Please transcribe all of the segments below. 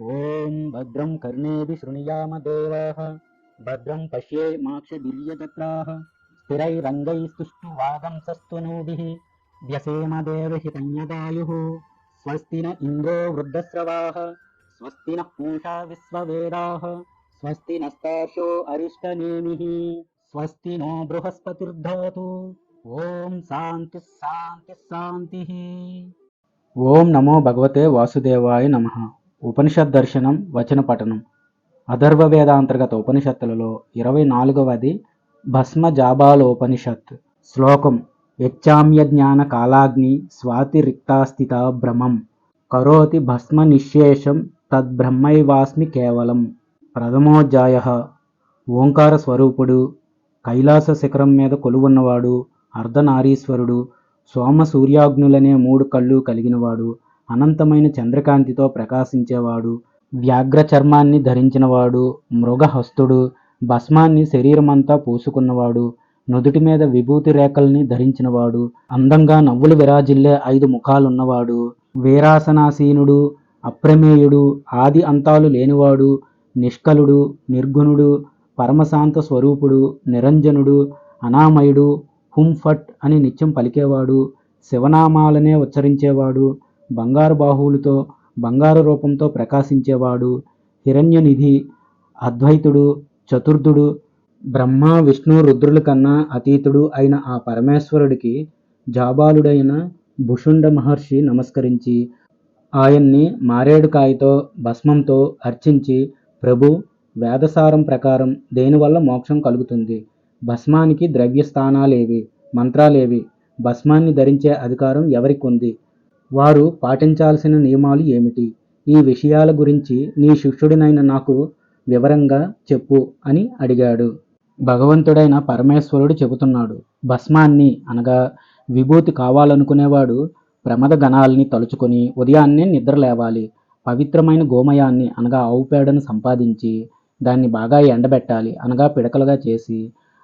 ॐ भद्रं कर्णेभिः शृणुयाम देवाः भद्रं पश्ये माक्षदिर्यजत्राः स्थिरैरङ्गैस्तुष्टुवादंसस्तु नूभिः व्यसेमदेवहितञ्यदायुः स्वस्ति न इन्द्रो वृद्धस्रवाः स्वस्ति नः पूषा विश्ववेदाः स्वस्ति नस्तार्षो अरिष्टनेमिः स्वस्ति नो बृहस्पतिर्धातु ॐ शान्तिः शान्तिः शान्तिः ॐ नमो भगवते वासुदेवाय नमः ఉపనిషత్ దర్శనం వచన పఠనం. అథర్వ వేదాంతర్గత ఉపనిషత్తులలో ఇరవై నాలుగవది భస్మ జాబాలోపనిషత్. శ్లోకం యచ్చామ్య జ్ఞాన కాలాగ్ని స్వాతి రిక్తాస్థిత భ్రమం కరోతి భస్మ నిశేషం తద్బ్రహ్మైవాస్మి కేవలం. ప్రథమోధ్యాయ ఓంకార స్వరూపుడు కైలాస శిఖరం మీద కొలువున్నవాడు అర్ధనారీశ్వరుడు సోమ సూర్యాగ్నులనే మూడు కళ్ళు కలిగినవాడు అనంతమైన చంద్రకాంతితో ప్రకాశించేవాడు వ్యాఘ్ర చర్మాన్ని ధరించినవాడు మృగహస్తుడు భస్మాన్ని శరీరమంతా పూసుకున్నవాడు నుదుటి మీద విభూతి రేఖల్ని ధరించినవాడు అందంగా నవ్వులు విరాజిల్లే ఐదు ముఖాలున్నవాడు వీరాసనాసీనుడు అప్రమేయుడు ఆది అంతాలు లేనివాడు నిష్కలుడు నిర్గుణుడు పరమశాంత స్వరూపుడు నిరంజనుడు అనామయుడు హుంఫట్ అని నిత్యం పలికేవాడు శివనామాలనే ఉచ్చరించేవాడు బంగారు బాహువులతో బంగారు రూపంతో ప్రకాశించేవాడు హిరణ్యనిధి అద్వైతుడు చతుర్థుడు బ్రహ్మ విష్ణు రుద్రుల కన్నా అతీతుడు అయిన ఆ పరమేశ్వరుడికి జాబాలుడైన భుషుండ మహర్షి నమస్కరించి ఆయన్ని మారేడుకాయతో భస్మంతో అర్చించి ప్రభు వేదసారం ప్రకారం దేనివల్ల మోక్షం కలుగుతుంది? భస్మానికి ద్రవ్యస్థానాలేవి మంత్రాలేవి భస్మాన్ని ధరించే అధికారం ఎవరికి ఉంది వారు పాటించాల్సిన నియమాలు ఏమిటి? ఈ విషయాల గురించి నీ శిష్యుడినైన నాకు వివరంగా చెప్పు అని అడిగాడు. భగవంతుడైన పరమేశ్వరుడు చెబుతున్నాడు భస్మాన్ని అనగా విభూతి కావాలనుకునేవాడు ప్రమద గణాల్ని తలుచుకొని ఉదయాన్నే నిద్ర లేవాలి పవిత్రమైన గోమయాన్ని అనగా ఆవు పేడను సంపాదించి దాన్ని బాగా ఎండబెట్టాలి అనగా పిడకలుగా చేసి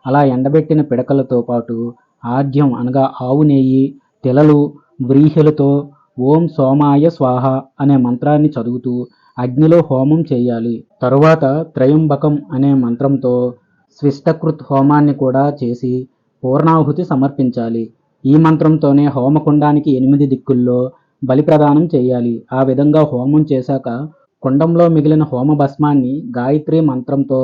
అలా ఎండబెట్టిన పిడకలతో పాటు ఆద్యం అనగా ఆవు నెయ్యి తెలలు వ్రీహలతో ఓం సోమాయ స్వాహ అనే మంత్రాన్ని చదువుతూ అగ్నిలో హోమం చేయాలి. తరువాత త్రయంబకం అనే మంత్రంతో స్విష్టకృత్ హోమాన్ని కూడా చేసి పూర్ణాహుతి సమర్పించాలి. ఈ మంత్రంతోనే హోమకుండానికి ఎనిమిది దిక్కుల్లో బలి ప్రదానం చేయాలి. ఆ విధంగా హోమం చేశాక కుండంలో మిగిలిన హోమ భస్మాన్ని గాయత్రి మంత్రంతో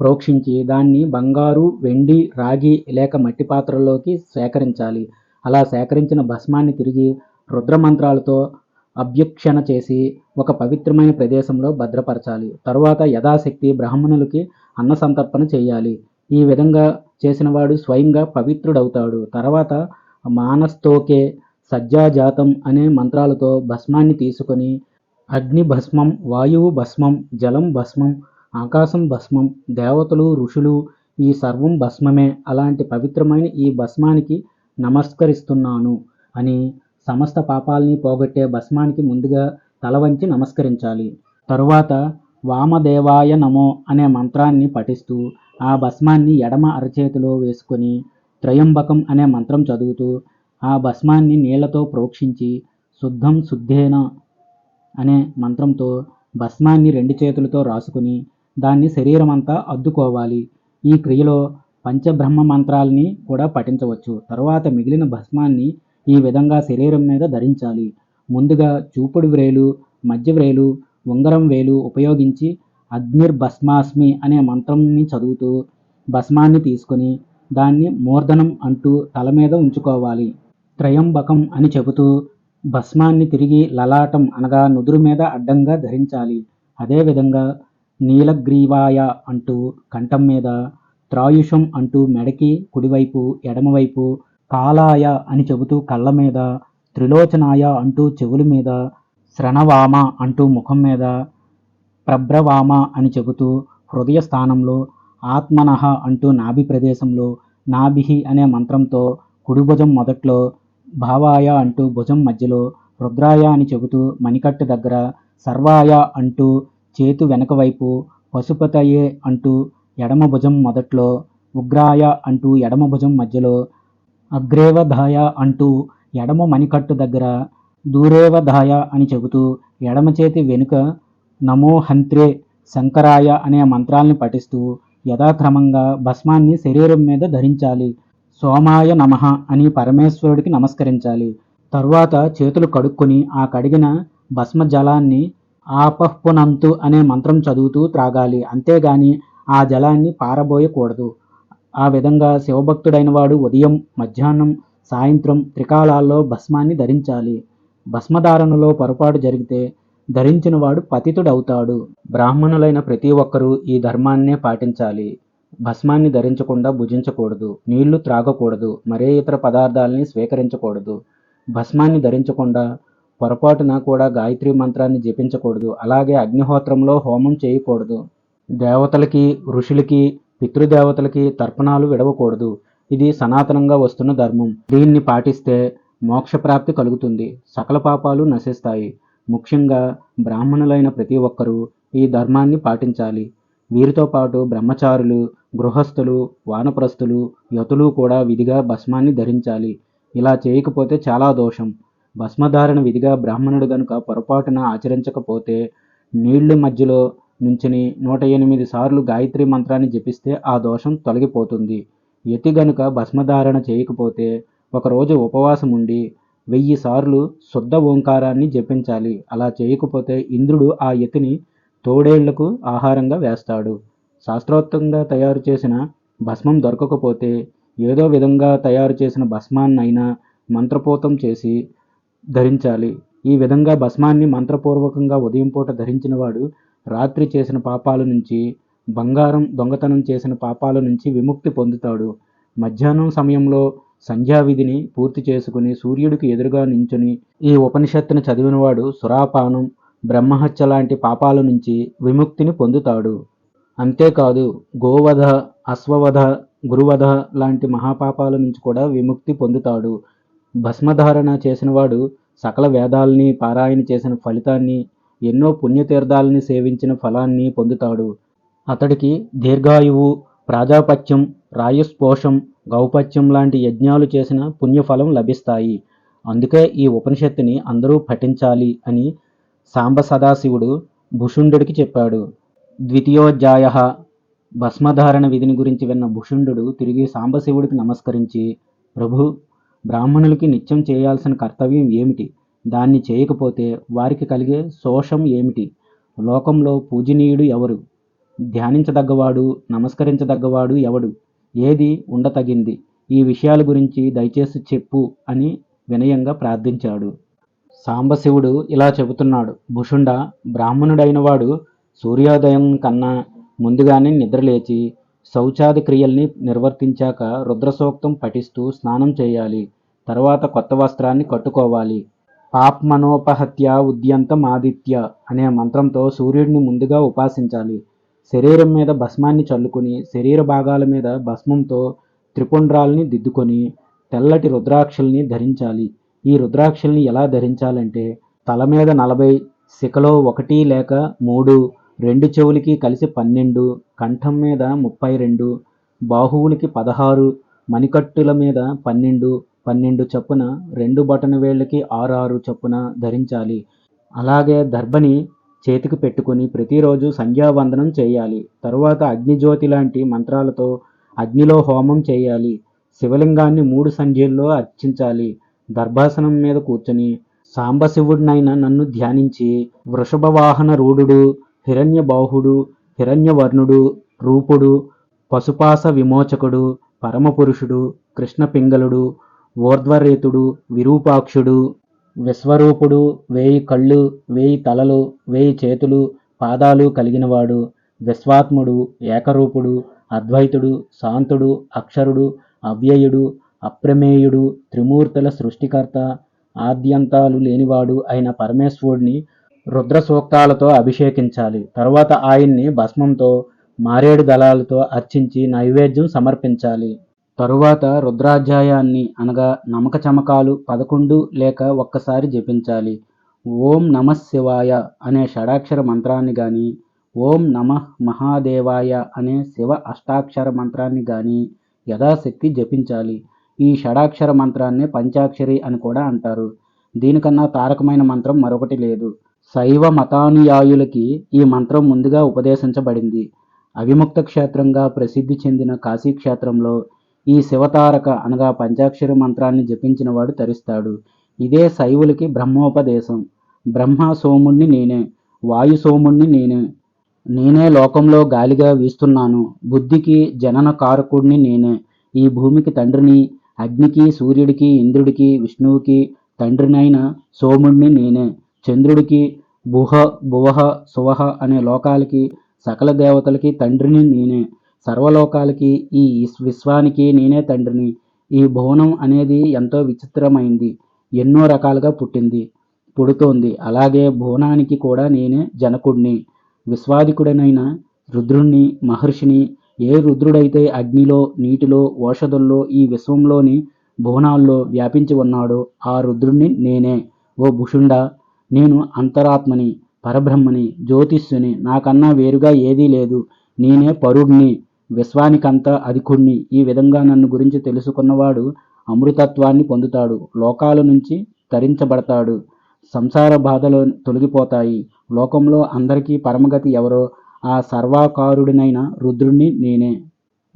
ప్రోక్షించి దాన్ని బంగారు వెండి రాగి లేక మట్టి పాత్రలోకి సేకరించాలి. అలా సేకరించిన భస్మాన్ని తిరిగి రుద్రమంత్రాలతో అభ్యక్షణ చేసి ఒక పవిత్రమైన ప్రదేశంలో భద్రపరచాలి. తరువాత యథాశక్తి బ్రాహ్మణులకి అన్న సంతర్పణ చేయాలి. ఈ విధంగా చేసినవాడు స్వయంగా పవిత్రుడవుతాడు. తర్వాత మానస్తోకే సజ్జాజాతం అనే మంత్రాలతో భస్మాన్ని తీసుకొని అగ్ని భస్మం వాయువు భస్మం జలం భస్మం ఆకాశం భస్మం దేవతలు ఋషులు ఈ సర్వం భస్మమే. అలాంటి పవిత్రమైన ఈ భస్మానికి నమస్కరిస్తున్నాను అని సమస్త పాపాలని పోగొట్టే భస్మానికి ముందుగా తల వంచి నమస్కరించాలి. తరువాత వామదేవాయ నమో అనే మంత్రాన్ని పఠిస్తూ ఆ భస్మాన్ని ఎడమ అరచేతిలో వేసుకొని త్రయంబకం అనే మంత్రం చదువుతూ ఆ భస్మాన్ని నీళ్ళతో ప్రోక్షించి శుద్ధం శుద్ధేన అనే మంత్రంతో భస్మాన్ని రెండు చేతులతో రాసుకుని దాన్ని శరీరమంతా అద్దుకోవాలి. ఈ క్రియలో పంచబ్రహ్మ మంత్రాల్ని కూడా పఠించవచ్చు. తరువాత మిగిలిన భస్మాన్ని ఈ విధంగా శరీరం మీద ధరించాలి. ముందుగా చూపుడు వ్రేలు మధ్య వ్రేలు ఉంగరం వేలు ఉపయోగించి అగ్నిర్ భస్మాస్మి అనే మంత్రంని చదువుతూ భస్మాన్ని తీసుకొని దాన్ని మూర్ధనం అంటూ తల మీద ఉంచుకోవాలి. త్రయంబకం అని చెబుతూ భస్మాన్ని తిరిగి లలాటం అనగా నుదురు మీద అడ్డంగా ధరించాలి. అదేవిధంగా నీలగ్రీవాయ అంటూ కంఠం మీద త్రాయుషం అంటూ మెడకి కుడివైపు ఎడమవైపు కాలాయ అని చెబుతూ కళ్ళ మీద త్రిలోచనాయ అంటూ చెవుల మీద శ్రణవామ అంటూ ముఖం మీద ప్రభ్రవామ అని చెబుతూ హృదయ స్థానంలో ఆత్మనః అంటూ నాభి ప్రదేశంలో నాభిహి అనే మంత్రంతో కుడి భుజం మొదట్లో భావాయ అంటూ భుజం మధ్యలో రుద్రాయ అని చెబుతూ మణికట్టు దగ్గర సర్వాయ అంటూ చేతు వెనక వైపు పశుపతయే అంటూ ఎడమ భుజం మొదట్లో ఉగ్రాయ అంటూ ఎడమ భుజం మధ్యలో అగ్రేవధాయ అంటూ ఎడమ మణికట్టు దగ్గర దూరేవధాయ అని చెబుతూ ఎడమ చేతి వెనుక నమో హంత్రే శంకరాయ అనే మంత్రాల్ని పఠిస్తూ యథాక్రమంగా భస్మాన్ని శరీరం మీద ధరించాలి. సోమాయ నమః అని పరమేశ్వరుడికి నమస్కరించాలి. తరువాత చేతులు కడుక్కొని ఆ కడిగిన భస్మ జలాన్ని ఆపహ్పునంతు అనే మంత్రం చదువుతూ త్రాగాలి. అంతేగాని ఆ జలాన్ని పారబోయకూడదు. ఆ విధంగా శివభక్తుడైన వాడు ఉదయం మధ్యాహ్నం సాయంత్రం త్రికాలాల్లో భస్మాన్ని ధరించాలి. భస్మధారణలో పొరపాటు జరిగితే ధరించిన వాడు పతితుడవుతాడు. బ్రాహ్మణులైన ప్రతి ఒక్కరూ ఈ ధర్మాన్నే పాటించాలి. భస్మాన్ని ధరించకుండా భుజించకూడదు నీళ్ళు త్రాగకూడదు మరే ఇతర పదార్థాలని స్వీకరించకూడదు. భస్మాన్ని ధరించకుండా పొరపాటున కూడా గాయత్రి మంత్రాన్ని జపించకూడదు. అలాగే అగ్నిహోత్రంలో హోమం చేయకూడదు. దేవతలకి ఋషులకి పితృదేవతలకి తర్పణాలు విడవకూడదు. ఇది సనాతనంగా వస్తున్న ధర్మం. దీన్ని పాటిస్తే మోక్షప్రాప్తి కలుగుతుంది. సకల పాపాలు నశిస్తాయి. ముఖ్యంగా బ్రాహ్మణులైన ప్రతి ఒక్కరూ ఈ ధర్మాన్ని పాటించాలి. వీరితో పాటు బ్రహ్మచారులు గృహస్థులు వానప్రస్థులు యతులు కూడా విధిగా భస్మాన్ని ధరించాలి. ఇలా చేయకపోతే చాలా దోషం. భస్మధారణ విధిగా బ్రాహ్మణుడు గనుక పొరపాటున ఆచరించకపోతే నీళ్ళు మధ్యలో నుంచుని నూట ఎనిమిది సార్లు గాయత్రి మంత్రాన్ని జపిస్తే ఆ దోషం తొలగిపోతుంది. యతి గనుక భస్మధారణ చేయకపోతే ఒకరోజు ఉపవాసం ఉండి వెయ్యి సార్లు శుద్ధ ఓంకారాన్ని జపించాలి. అలా చేయకపోతే ఇంద్రుడు ఆ యతిని తోడేళ్ళకు ఆహారంగా వేస్తాడు. శాస్త్రోక్తంగా తయారు చేసిన భస్మం దొరకకపోతే ఏదో విధంగా తయారు చేసిన భస్మాన్నైనా మంత్రపూతం చేసి ధరించాలి. ఈ విధంగా భస్మాన్ని మంత్రపూర్వకంగా ఉదయం పూట ధరించినవాడు రాత్రి చేసిన పాపాల నుంచి బంగారం దొంగతనం చేసిన పాపాల నుంచి విముక్తి పొందుతాడు. మధ్యాహ్నం సమయంలో సంధ్యావిధిని పూర్తి చేసుకుని సూర్యుడికి ఎదురుగా నించుని ఈ ఉపనిషత్తును చదివినవాడు సురాపానం బ్రహ్మహత్య లాంటి పాపాల నుంచి విముక్తిని పొందుతాడు. అంతేకాదు గోవధ అశ్వవధ గురువధ లాంటి మహాపాపాల నుంచి కూడా విముక్తి పొందుతాడు. భస్మధారణ చేసినవాడు సకల వేదాల్ని పారాయణ చేసిన ఫలితాన్ని ఎన్నో పుణ్యతీర్థాలని సేవించిన ఫలాన్ని పొందుతాడు. అతడికి దీర్ఘాయువు ప్రాజాపత్యం రాయుస్పోషం గౌపత్యం లాంటి యజ్ఞాలు చేసిన పుణ్యఫలం లభిస్తాయి. అందుకే ఈ ఉపనిషత్తుని అందరూ పఠించాలి అని సాంబ సదాశివుడు భుషుండుడికి చెప్పాడు. ద్వితీయోధ్యాయ భస్మధారణ విధిని గురించి విన్న భుషుండు తిరిగి సాంబశివుడికి నమస్కరించి ప్రభు బ్రాహ్మణులకి నిత్యం చేయాల్సిన కర్తవ్యం ఏమిటి? దాన్ని చేయకపోతే వారికి కలిగే శోషం ఏమిటి? లోకంలో పూజనీయుడు ఎవరు? ధ్యానించదగ్గవాడు నమస్కరించదగ్గవాడు ఎవడు? ఏది ఉండతగింది? ఈ విషయాల గురించి దయచేసి చెప్పు అని వినయంగా ప్రార్థించాడు. సాంబశివుడు ఇలా చెబుతున్నాడు భుషుండ బ్రాహ్మణుడైనవాడు సూర్యోదయం కన్నా ముందుగానే నిద్రలేచి శౌచాది క్రియల్ని నిర్వర్తించాక రుద్రసూక్తం పఠిస్తూ స్నానం చేయాలి. తర్వాత కొత్త వస్త్రాన్ని కట్టుకోవాలి. ఆత్మనోపహత్య ఉద్యంతం ఆదిత్య అనే మంత్రంతో సూర్యుడిని ముందుగా ఉపాసించాలి. శరీరం మీద భస్మాన్ని చల్లుకుని శరీర భాగాల మీద భస్మంతో త్రిపుండ్రాల్ని దిద్దుకొని తెల్లటి రుద్రాక్షల్ని ధరించాలి. ఈ రుద్రాక్షల్ని ఎలా ధరించాలంటే తల మీద నలభై శిఖలో ఒకటి లేక మూడు రెండు చెవులకి కలిసి పన్నెండు కంఠం మీద ముప్పై రెండు బాహువులకి పదహారు మణికట్టుల మీద పన్నెండు పన్నెండు చొప్పున రెండు బటన వేళ్ళకి ఆరు ఆరు చొప్పున ధరించాలి. అలాగే దర్భని చేతికి పెట్టుకుని ప్రతిరోజు సంధ్యావందనం చేయాలి. తరువాత అగ్నిజ్యోతి లాంటి మంత్రాలతో అగ్నిలో హోమం చేయాలి. శివలింగాన్ని మూడు సంధ్యల్లో అర్చించాలి. దర్భాసనం మీద కూర్చొని సాంబశివుడినైన నన్ను ధ్యానించి వృషభవాహన రూఢుడు హిరణ్య బాహుడు హిరణ్యవర్ణుడు రూపుడు పశుపాస విమోచకుడు పరమపురుషుడు కృష్ణ ఓర్ధ్వరేతుడు విరూపాక్షుడు విశ్వరూపుడు వేయి కళ్ళు వేయి తలలు వేయి చేతులు పాదాలు కలిగినవాడు విశ్వాత్ముడు ఏకరూపుడు అద్వైతుడు శాంతుడు అక్షరుడు అవ్యయుడు అప్రమేయుడు త్రిమూర్తుల సృష్టికర్త ఆద్యంతాలు లేనివాడు అయిన పరమేశ్వరుడిని రుద్ర సూక్తాలతో అభిషేకించాలి. తరువాత ఆయన్ని భస్మంతో మారేడు దళాలతో అర్చించి నైవేద్యం సమర్పించాలి. తరువాత రుద్రాధ్యాయాన్ని అనగా నమక చమకాలు పదకొండు లేక ఒక్కసారి జపించాలి. ఓం నమ శివాయ అనే షడాక్షర మంత్రాన్ని కానీ ఓం నమ మహాదేవాయ అనే శివ అష్టాక్షర మంత్రాన్ని కానీ యథాశక్తి జపించాలి. ఈ షడాక్షర మంత్రాన్ని పంచాక్షరి అని కూడా అంటారు. దీనికన్నా తారకమైన మంత్రం మరొకటి లేదు. శైవ మతానుయాయులకి ఈ మంత్రం ముందుగా ఉపదేశించబడింది. అవిముక్త క్షేత్రంగా ప్రసిద్ధి చెందిన కాశీ క్షేత్రంలో ఈ శివతారక అనగా పంచాక్షరి మంత్రాన్ని జపించిన వాడు తరిస్తాడు. ఇదే శైవులకి బ్రహ్మోపదేశం. బ్రహ్మ సోముణ్ణి నేనే వాయు సోముణ్ణి నేనే నేనే లోకంలో గాలిగా వీస్తున్నాను బుద్ధికి జనన కారకుడిని నేనే ఈ భూమికి తండ్రిని అగ్నికి సూర్యుడికి ఇంద్రుడికి విష్ణువుకి తండ్రినైన సోముణ్ణి నేనే చంద్రుడికి భుహ భువహ సువహ అనే లోకాలకి సకల దేవతలకి తండ్రిని నేనే సర్వలోకాలకి ఈ విశ్వానికి నేనే తండ్రిని. ఈ భువనం అనేది ఎంతో విచిత్రమైంది. ఎన్నో రకాలుగా పుట్టింది పుడుతోంది. అలాగే భువనానికి కూడా నేనే జనకుడిని. విశ్వాధికుడనైన రుద్రుణ్ణి మహర్షిని ఏ రుద్రుడైతే అగ్నిలో నీటిలో ఓషధుల్లో ఈ విశ్వంలోని భువనాల్లో వ్యాపించి ఉన్నాడో ఆ రుద్రుణ్ణి నేనే. ఓ భుషుండ నేను అంతరాత్మని పరబ్రహ్మని జ్యోతిష్యుని నాకన్నా వేరుగా ఏదీ లేదు. నేనే పరుణ్ణి విశ్వానికంతా అధికుణ్ణి ఈ విధంగా నన్ను గురించి తెలుసుకున్నవాడు అమృతత్వాన్ని పొందుతాడు. లోకాల నుంచి తరించబడతాడు. సంసార బాధలు తొలగిపోతాయి. లోకంలో అందరికీ పరమగతి ఎవరో? ఆ సర్వాకారుడినైన రుద్రుణ్ణి నేనే.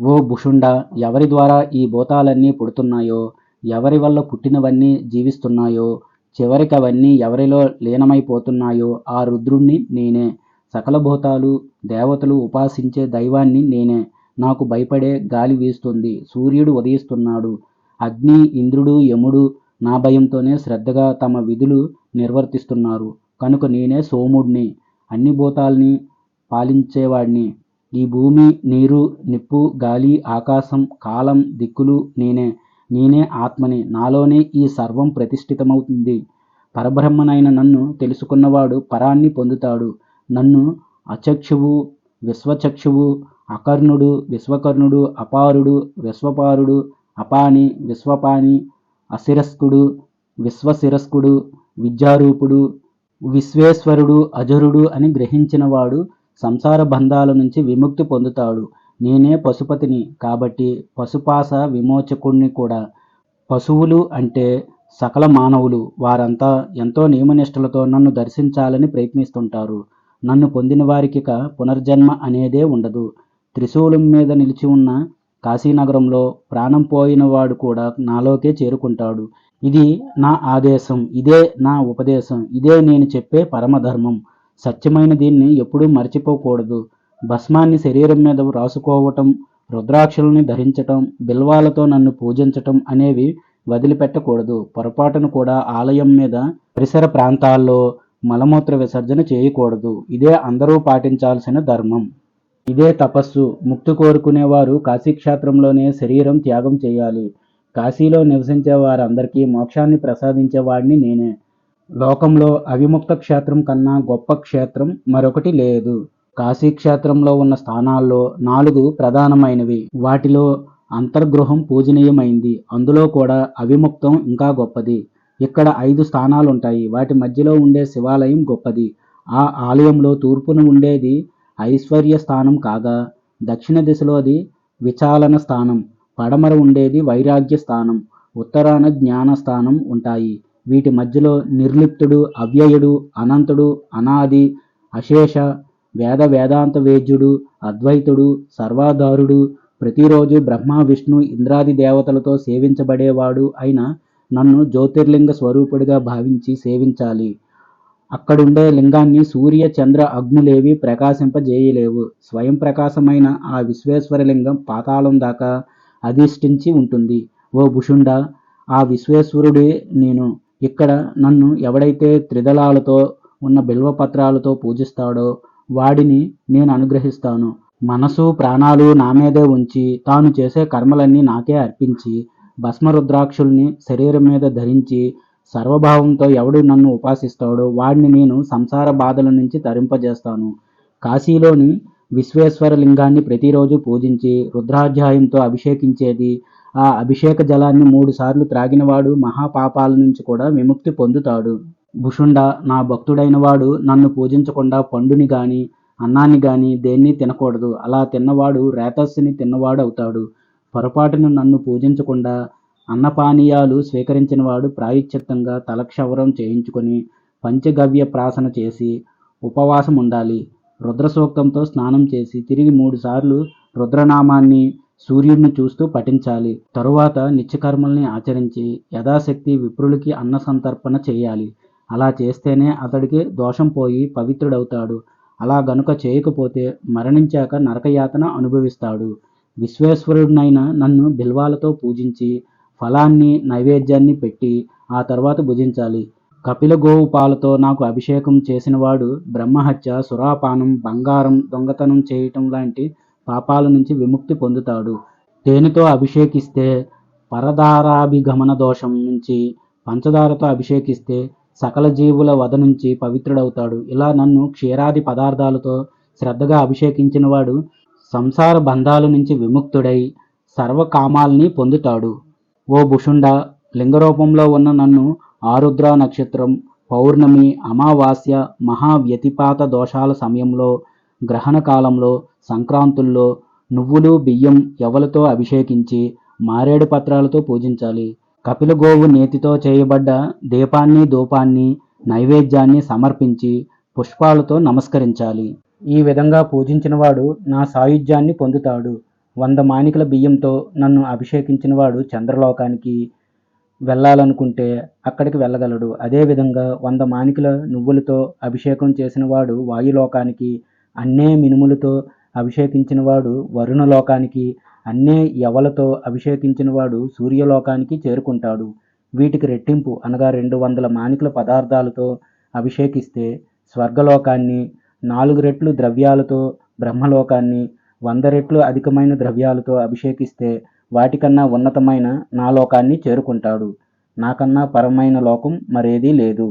ఓ భుషుండ ఎవరి ద్వారా ఈ భూతాలన్నీ పుడుతున్నాయో? ఎవరి వల్ల పుట్టినవన్నీ జీవిస్తున్నాయో? చివరికి అవన్నీ ఎవరిలో లీనమైపోతున్నాయో? ఆ రుద్రుణ్ణి నేనే. సకల భూతాలు దేవతలు ఉపాసించే దైవాన్ని నేనే. నాకు భయపడే గాలి వీస్తుంది సూర్యుడు ఉదయిస్తున్నాడు అగ్ని ఇంద్రుడు యముడు నా భయంతోనే శ్రద్ధగా తమ విధులు నిర్వర్తిస్తున్నారు. కనుక నేనే సోముడిని అన్ని భూతాల్ని పాలించేవాడిని. ఈ భూమి నీరు నిప్పు గాలి ఆకాశం కాలం దిక్కులు నేనే నేనే ఆత్మని. నాలోనే ఈ సర్వం ప్రతిష్ఠితమవుతుంది. పరబ్రహ్మనైన నన్ను తెలుసుకున్నవాడు పరాన్ని పొందుతాడు. నన్ను అచక్షువు విశ్వచక్షువు అకర్ణుడు విశ్వకర్ణుడు అపారుడు విశ్వపారుడు అపాని విశ్వపాని అశిరస్కుడు విశ్వశిరస్కుడు విద్యారూపుడు విశ్వేశ్వరుడు అజరుడు అని గ్రహించినవాడు సంసార బంధాల నుంచి విముక్తి పొందుతాడు. నేనే పశుపతిని కాబట్టి పశుపాస విమోచకుణ్ణి కూడా. పశువులు అంటే సకల మానవులు. వారంతా ఎంతో నియమనిష్టలతో నన్ను దర్శించాలని ప్రయత్నిస్తుంటారు. నన్ను పొందిన వారికిక పునర్జన్మ అనేదే ఉండదు. త్రిశూలం మీద నిలిచి ఉన్న కాశీనగరంలో ప్రాణం పోయిన వాడు కూడా నాలోకే చేరుకుంటాడు. ఇది నా ఆదేశం ఇదే నా ఉపదేశం ఇదే నేను చెప్పే పరమధర్మం. సత్యమైన దీన్ని ఎప్పుడూ మర్చిపోకూడదు. భస్మాన్ని శరీరం మీద రాసుకోవటం రుద్రాక్షల్ని ధరించటం బిల్వాలతో నన్ను పూజించటం అనేవి వదిలిపెట్టకూడదు. పొరపాటును కూడా ఆలయం మీద పరిసర ప్రాంతాల్లో మలమూత్ర విసర్జన చేయకూడదు. ఇదే అందరూ పాటించాల్సిన ధర్మం. ఇదే తపస్సు. ముక్తి కోరుకునేవారు కాశీక్షేత్రంలోనే శరీరం త్యాగం చేయాలి. కాశీలో నివసించే వారందరికీ మోక్షాన్ని ప్రసాదించేవాడిని నేనే. లోకంలో అవిముక్త క్షేత్రం కన్నా గొప్ప క్షేత్రం మరొకటి లేదు. కాశీ క్షేత్రంలో ఉన్న స్థానాల్లో నాలుగు ప్రధానమైనవి. వాటిలో అంతర్గృహం పూజనీయమైంది. అందులో కూడా అవిముక్తం ఇంకా గొప్పది. ఇక్కడ ఐదు స్థానాలుంటాయి. వాటి మధ్యలో ఉండే శివాలయం గొప్పది. ఆ ఆలయంలో తూర్పున ఉండేది ఐశ్వర్య స్థానం కాగా దక్షిణ దిశలోది విచాలన స్థానం పడమర ఉండేది వైరాగ్య స్థానం ఉత్తరాన జ్ఞాన స్థానం ఉంటాయి. వీటి మధ్యలో నిర్లిప్తుడు అవ్యయుడు అనంతుడు అనాది అశేష వేద వేదాంత వేద్యుడు అద్వైతుడు సర్వాధారుడు ప్రతిరోజు బ్రహ్మ విష్ణు ఇంద్రాది దేవతలతో సేవించబడేవాడు అయిన నన్ను జ్యోతిర్లింగ స్వరూపుడిగా భావించి సేవించాలి. అక్కడుండే లింగాన్ని సూర్య చంద్ర అగ్నులేవి ప్రకాశింపజేయలేవు. స్వయం ప్రకాశమైన ఆ విశ్వేశ్వర లింగం పాతాళం దాకా అధిష్ఠించి ఉంటుంది. ఓ భుషుండ ఆ విశ్వేశ్వరుడే నేను. ఇక్కడ నన్ను ఎవడైతే త్రిదళాలతో ఉన్న బిల్వపత్రాలతో పూజిస్తాడో వాడిని నేను అనుగ్రహిస్తాను. మనసు ప్రాణాలు నా మీదే ఉంచి తాను చేసే కర్మలన్నీ నాకే అర్పించి భస్మరుద్రాక్షుల్ని శరీరం మీద ధరించి సర్వభావంతో ఎవడు నన్ను ఉపాసిస్తాడో వాడిని నేను సంసార బాధల నుంచి తరింపజేస్తాను. కాశీలోని విశ్వేశ్వర లింగాన్ని ప్రతిరోజు పూజించి రుద్రాధ్యాయంతో అభిషేకించేది. ఆ అభిషేక జలాన్ని మూడుసార్లు త్రాగినవాడు మహాపాపాల నుంచి కూడా విముక్తి పొందుతాడు. భుషుండ నా భక్తుడైన వాడు నన్ను పూజించకుండా పండుని గాని అన్నాన్ని గాని దేన్ని తినకూడదు. అలా తిన్నవాడు రేతస్సుని తిన్నవాడు అవుతాడు పొరపాటును నన్ను పూజించకుండా అన్నపానీయాలు స్వీకరించిన వాడు ప్రాయశ్చిత్తంగా తలక్షవరం చేయించుకొని పంచగవ్య ప్రాసన చేసి ఉపవాసం ఉండాలి రుద్ర సూక్తంతో స్నానం చేసి తిరిగి మూడుసార్లు రుద్రనామాన్ని సూర్యుడిని చూస్తూ పఠించాలి. తరువాత నిత్యకర్మల్ని ఆచరించి యథాశక్తి విప్రులకి అన్న సంతర్పణ చేయాలి. అలా చేస్తేనే అతడికి దోషం పోయి పవిత్రుడవుతాడు. అలా గనుక చేయకపోతే మరణించాక నరకయాతన అనుభవిస్తాడు. విశ్వేశ్వరుడినైన నన్ను బిల్వాలతో పూజించి ఫలాన్ని నైవేద్యాన్ని పెట్టి ఆ తర్వాత భుజించాలి. కపిల గోవు పాలతో నాకు అభిషేకం చేసినవాడు బ్రహ్మహత్య సురాపానం బంగారం దొంగతనం చేయటం లాంటి పాపాల నుంచి విముక్తి పొందుతాడు. తేనెతో అభిషేకిస్తే పరదారాభిగమన దోషం నుంచి పంచదారతో అభిషేకిస్తే సకల జీవుల వధ నుంచి పవిత్రుడవుతాడు. ఇలా నన్ను క్షీరాది పదార్థాలతో శ్రద్ధగా అభిషేకించినవాడు సంసార బంధాల నుంచి విముక్తుడై సర్వకామాల్ని పొందుతాడు. ఓ భుషుండ లింగరూపంలో ఉన్న నన్ను ఆరుద్ర నక్షత్రం పౌర్ణమి అమావాస్య మహావ్యతిపాత దోషాల సమయంలో గ్రహణ కాలంలో సంక్రాంతుల్లో నువ్వులు బియ్యం ఎవలతో అభిషేకించి మారేడు పత్రాలతో పూజించాలి. కపిల గోవు నేతితో చేయబడ్డ దీపాన్ని ధూపాన్ని నైవేద్యాన్ని సమర్పించి పుష్పాలతో నమస్కరించాలి. ఈ విధంగా పూజించినవాడు నా సాయుధ్యాన్ని పొందుతాడు. వంద మానికల బియ్యంతో నన్ను అభిషేకించిన వాడు చంద్రలోకానికి వెళ్ళాలనుకుంటే అక్కడికి వెళ్ళగలడు. అదేవిధంగా వంద మానికల నువ్వులతో అభిషేకం చేసిన వాడు వాయులోకానికి అన్నే మినుములతో అభిషేకించిన వాడు వరుణలోకానికి అన్నే యవలతో అభిషేకించిన వాడు సూర్యలోకానికి చేరుకుంటాడు. వీటికి రెట్టింపు అనగా రెండు వందల మానికల పదార్థాలతో అభిషేకిస్తే స్వర్గలోకాన్ని నాలుగు రెట్లు ద్రవ్యాలతో బ్రహ్మలోకాన్ని వంద రెట్లు అధికమైన ద్రవ్యాలతో అభిషేకిస్తే వాటికన్నా ఉన్నతమైన నా లోకాన్ని చేరుకుంటాడు. నాకన్నా పరమైన లోకం మరేదీ లేదు.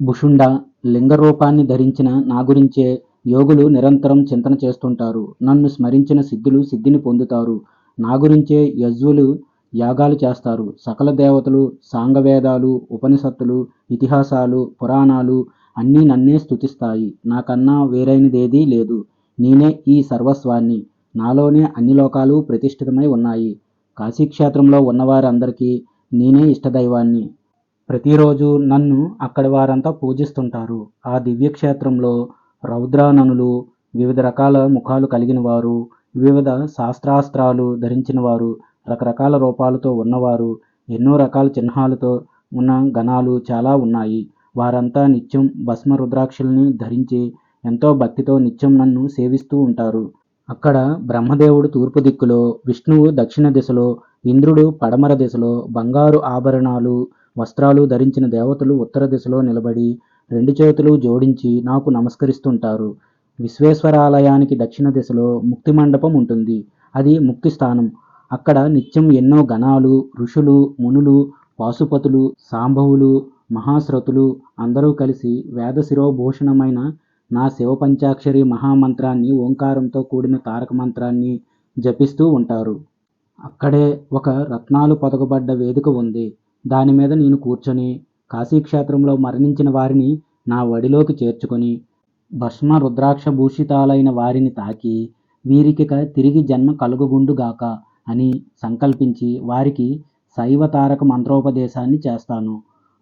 భుషుండ లింగ రూపాన్ని ధరించిన నా గురించే యోగులు నిరంతరం చింతన చేస్తుంటారు. నన్ను స్మరించిన సిద్ధులు సిద్ధిని పొందుతారు. నా గురించే యజ్వులు యాగాలు చేస్తారు. సకల దేవతలు సాంగవేదాలు ఉపనిషత్తులు ఇతిహాసాలు పురాణాలు అన్నీ నన్నే స్థుతిస్తాయి నాకన్నా వేరైనదేదీ లేదు. నేనే ఈ సర్వస్వాన్ని. నాలోనే అన్ని లోకాలు ప్రతిష్ఠితమై ఉన్నాయి. కాశీక్షేత్రంలో ఉన్నవారందరికీ నేనే ఇష్టదైవాన్ని. ప్రతిరోజు నన్ను అక్కడి వారంతా పూజిస్తుంటారు. ఆ దివ్యక్షేత్రంలో రౌద్రాననులు వివిధ రకాల ముఖాలు కలిగిన వారు వివిధ శాస్త్రాస్త్రాలు ధరించిన వారు రకరకాల రూపాలతో ఉన్నవారు ఎన్నో రకాల చిహ్నాలతో ఉన్న గణాలు చాలా ఉన్నాయి. వారంతా నిత్యం భస్మ రుద్రాక్షల్ని ధరించి ఎంతో భక్తితో నిత్యం నన్ను సేవిస్తూ ఉంటారు. అక్కడ బ్రహ్మదేవుడు తూర్పు దిక్కులో విష్ణువు దక్షిణ దిశలో ఇంద్రుడు పడమర దిశలో బంగారు ఆభరణాలు వస్త్రాలు ధరించిన దేవతలు ఉత్తర దిశలో నిలబడి రెండు చేతులు జోడించి నాకు నమస్కరిస్తుంటారు. విశ్వేశ్వరాలయానికి దక్షిణ దిశలో ముక్తి మండపం ఉంటుంది. అది ముక్తి స్థానం. అక్కడ నిత్యం ఎన్నో గణాలు ఋషులు మునులు పాశుపతులు సాంబవులు మహాశ్రతులు అందరూ కలిసి వేద శిరోభూషణమైన నా శివ పంచాక్షరి మహామంత్రాన్ని ఓంకారంతో కూడిన తారక మంత్రాన్ని జపిస్తూ ఉంటారు. అక్కడే ఒక రత్నాలు పొదగబడ్డ వేదిక ఉంది. దాని మీద నేను కూర్చొని కాశీక్షేత్రంలో మరణించిన వారిని నా వడిలోకి చేర్చుకొని భస్మ రుద్రాక్ష భూషితాలైన వారిని తాకి వీరికిక తిరిగి జన్మ కలుగుగుండుగాక అని సంకల్పించి వారికి శైవ తారక మంత్రోపదేశాన్ని చేస్తాను.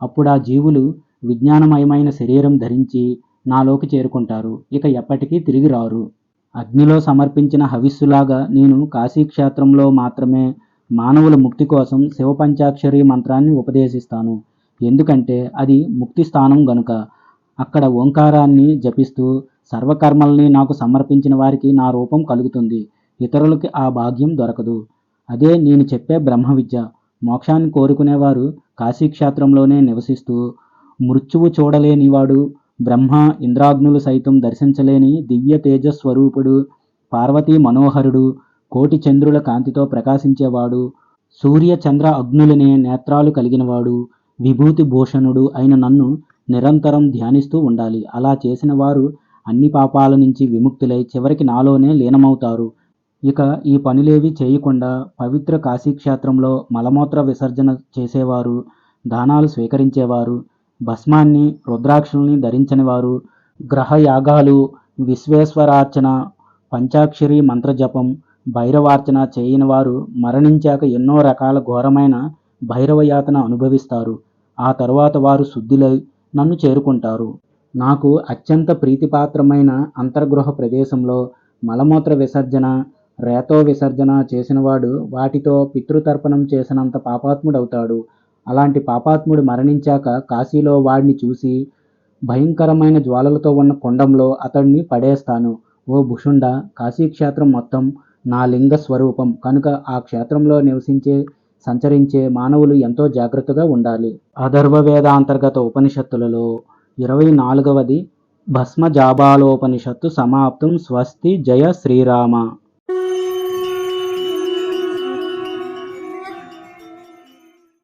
అప్పుడు ఆ జీవులు విజ్ఞానమయమైన శరీరం ధరించి నాలోకి చేరుకుంటారు. ఇక ఎప్పటికీ తిరిగి రారు. అగ్నిలో సమర్పించిన హవిస్సులాగా నేను కాశీక్షేత్రంలో మాత్రమే మానవుల ముక్తి కోసం శివ పంచాక్షరి మంత్రాన్ని ఉపదేశిస్తాను. ఎందుకంటే అది ముక్తి స్థానం గనుక. అక్కడ ఓంకారాన్ని జపిస్తూ సర్వకర్మల్ని నాకు సమర్పించిన వారికి నా రూపం కలుగుతుంది. ఇతరులకి ఆ భాగ్యం దొరకదు. అదే నేను చెప్పే బ్రహ్మ విద్య. మోక్షాన్ని కోరుకునేవారు కాశీక్షేత్రంలోనే నివసిస్తూ మృత్యువు చూడలేనివాడు బ్రహ్మ ఇంద్రాగ్నులు సైతం దర్శించలేని దివ్య తేజస్వరూపుడు పార్వతీ మనోహరుడు కోటి చంద్రుల కాంతితో ప్రకాశించేవాడు సూర్య చంద్ర అగ్నులనే నేత్రాలు కలిగినవాడు విభూతి భూషణుడు అయిన నన్ను నిరంతరం ధ్యానిస్తూ ఉండాలి. అలా చేసిన వారు అన్ని పాపాల నుంచి విముక్తులై చివరికి నాలోనే లీనమవుతారు. ఇక ఈ పనులేవి చేయకుండా పవిత్ర కాశీక్షేత్రంలో మలమూత్ర విసర్జన చేసేవారు దానాలు స్వీకరించేవారు భస్మాన్ని రుద్రాక్షల్ని ధరించని వారు గ్రహ యాగాలు విశ్వేశ్వరార్చన పంచాక్షరి మంత్రజపం భైరవార్చన చేయని వారు మరణించాక ఎన్నో రకాల ఘోరమైన భైరవ యాతన అనుభవిస్తారు. ఆ తరువాత వారు శుద్ధిలై నన్ను చేరుకుంటారు. నాకు అత్యంత ప్రీతిపాత్రమైన అంతర్గృహ ప్రదేశంలో మలమూత్ర విసర్జన రేతో విసర్జన చేసినవాడు వాటితో పితృతర్పణం చేసినంత పాపాత్ముడవుతాడు. అలాంటి పాపాత్ముడు మరణించాక కాశీలో వాడిని చూసి భయంకరమైన జ్వాలలతో ఉన్న కుండంలో అతడిని పడేస్తాను. ఓ భుషుండ కాశీక్షేత్రం మొత్తం నా లింగ స్వరూపం. కనుక ఆ క్షేత్రంలో నివసించే సంచరించే మానవులు ఎంతో జాగ్రత్తగా ఉండాలి. అథర్వ వేదాంతర్గత ఉపనిషత్తులలో ఇరవై నాలుగవది భస్మజాబాలోపనిషత్తు సమాప్తం. స్వస్తి జయ శ్రీరామ.